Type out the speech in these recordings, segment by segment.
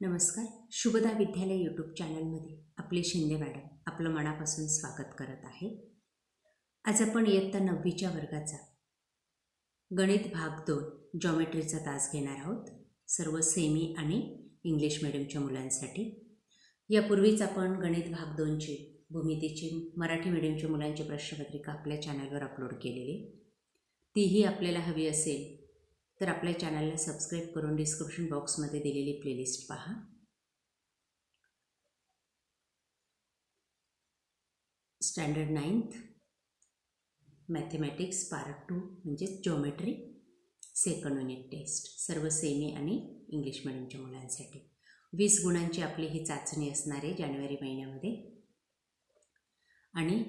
नमस्कार. शुभदा विद्यालय यूट्यूब चॅनलमध्ये आपले शिंदे मॅडम आपलं मनापासून स्वागत करत आहे. आज आपण इयत्ता नववीच्या वर्गाचा गणित भाग दोन जॉमेट्रीचा तास घेणार आहोत. सर्व सेमी आणि इंग्लिश मिडियमच्या मुलांसाठी. यापूर्वीच आपण गणित भाग दोनची भूमितीची मराठी मिडियमच्या मुलांची प्रश्नपत्रिका आपल्या चॅनलवर अपलोड केलेली. तीही आपल्याला हवी असेल तर आपल्या चॅनलला सबस्क्राईब करून डिस्क्रिप्शन बॉक्समध्ये दिलेली प्लेलिस्ट पहा. Standard ninth mathematics part two म्हणजेच ज्योमेट्री सेकंड युनिट टेस्ट सर्व सेमी आणि इंग्लिश मिडियमच्या मुलांसाठी. वीस गुणांची आपली ही चाचणी असणार आहे जानेवारी महिन्यामध्ये. आणि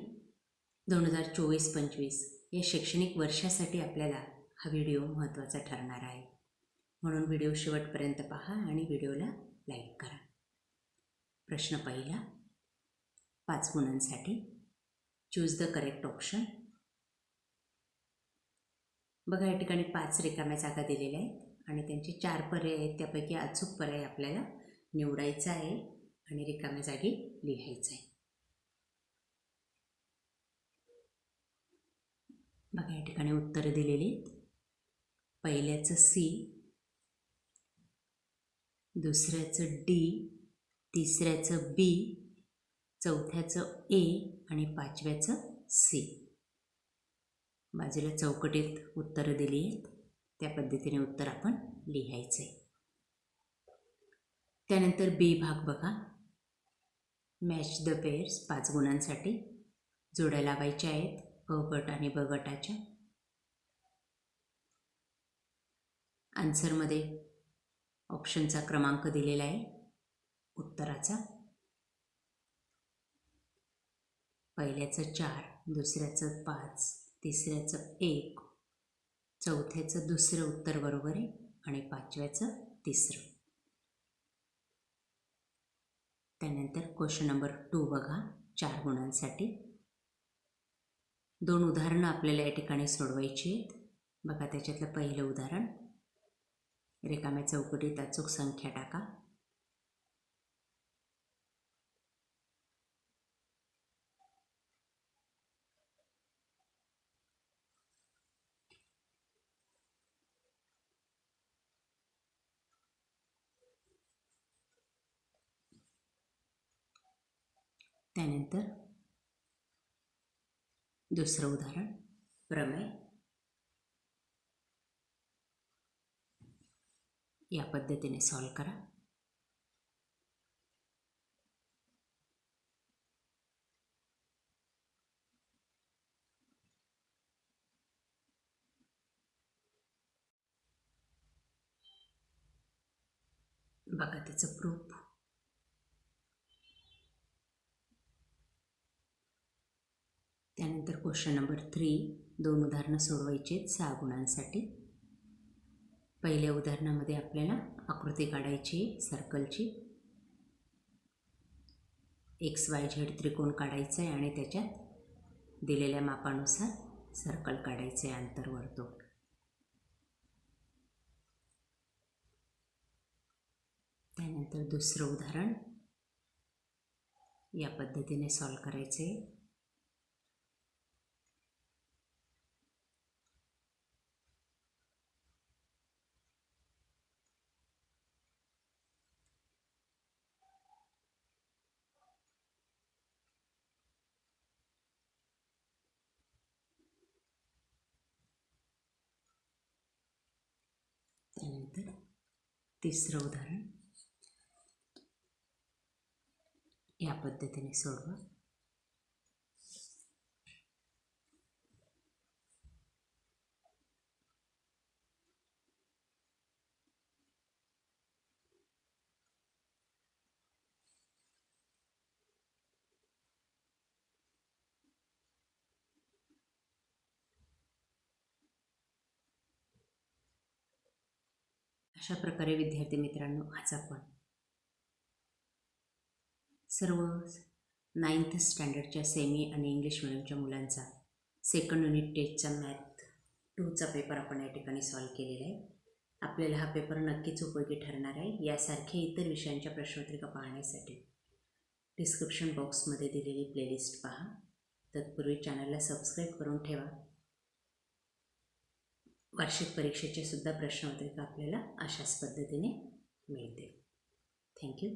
दोन हजार चोवीस पंचवीस या शैक्षणिक वर्षासाठी आपल्याला हा व्हिडिओ महत्त्वाचा ठरणार आहे. म्हणून व्हिडिओ शेवटपर्यंत पहा आणि व्हिडिओला लाईक करा. प्रश्न पहिला. पाच गुणांसाठी चूज द करेक्ट ऑप्शन बघा या ठिकाणी पाच रिकाम्या जागा दिलेल्या आहेत आणि त्यांचे चार पर्याय आहेत. त्यापैकी अचूक पर्याय आपल्याला निवडायचा आहे आणि रिकाम्या जागी लिहायचं आहे. बघा या ठिकाणी उत्तरं दिलेली आहेत. पहिल्याचं सी दुसऱ्याचं डी तिसऱ्याचं बी चौथ्याचं ए आणि पाचव्याचं सी. बाजूला चौकटीत उत्तरं दिली आहेत. त्या पद्धतीने उत्तर आपण लिहायचं आहे त्यानंतर बी भाग बघा. मॅच द पेअर्स पाच गुणांसाठी जोड्या लावायच्या आहेत. अ गट आणि ब गटाच्या. आन्सरमध्ये ऑप्शनचा क्रमांक दिलेला आहे. उत्तराचा. पहिल्याचं चार दुसऱ्याचं पाच तिसऱ्याचं एक चौथ्याचं दुसरं उत्तर बरोबर आहे आणि पाचव्याचं तिसरं. त्यानंतर क्वेश्चन नंबर टू बघा चार गुणांसाठी. दोन उदाहरणं आपल्याला या ठिकाणी सोडवायची आहेत. बघा त्याच्यातलं पहिलं उदाहरण. रिकाम्या चौकटीत अचूक संख्या टाका. त्यानंतर दुसरं उदाहरण प्रमेय. या पद्धतीने सॉल्व करा. बघा त्याचं प्रूफ त्यानंतर क्वेश्चन नंबर थ्री दोन उदाहरणं सोडवायचे आहेत. सहा गुणांसाठी. पहिल्या उदाहरणामध्ये आपल्याला आकृती काढायची सर्कलची एक्स वाय झेड त्रिकोण काढायचं आहे आणि त्याच्यात दिलेल्या मापानुसार सर्कल काढायचं आहे आंतरवर्तुळ त्यानंतर दुसरं उदाहरण. या पद्धतीने सॉल्व करायचे त्यानंतर तिसरं उदाहरण या पद्धतीने सोडवा. अशा प्रकारे विद्यार्थी मित्रांनो आज आपण सर्व नाईन्थ स्टँडर्डच्या सेमी आणि इंग्लिश मिडियमच्या मुलांचा सेकंड युनिट टेस्टचा मॅथ टूचा पेपर आपण या ठिकाणी सॉल्व केलेला आहे. आपल्याला हा पेपर नक्कीच उपयोगी ठरणार आहे. यासारखे इतर विषयांच्या प्रश्नोत्तरिका पाहण्यासाठी डिस्क्रिप्शन बॉक्समध्ये दिलेली प्लेलिस्ट पहा. तत्पूर्वी चॅनलला सबस्क्राईब करून ठेवा. वार्षिक परीक्षेचे सुद्धा प्रश्न होते का आपल्याला? अशाच पद्धतीने मिळतील. थँक्यू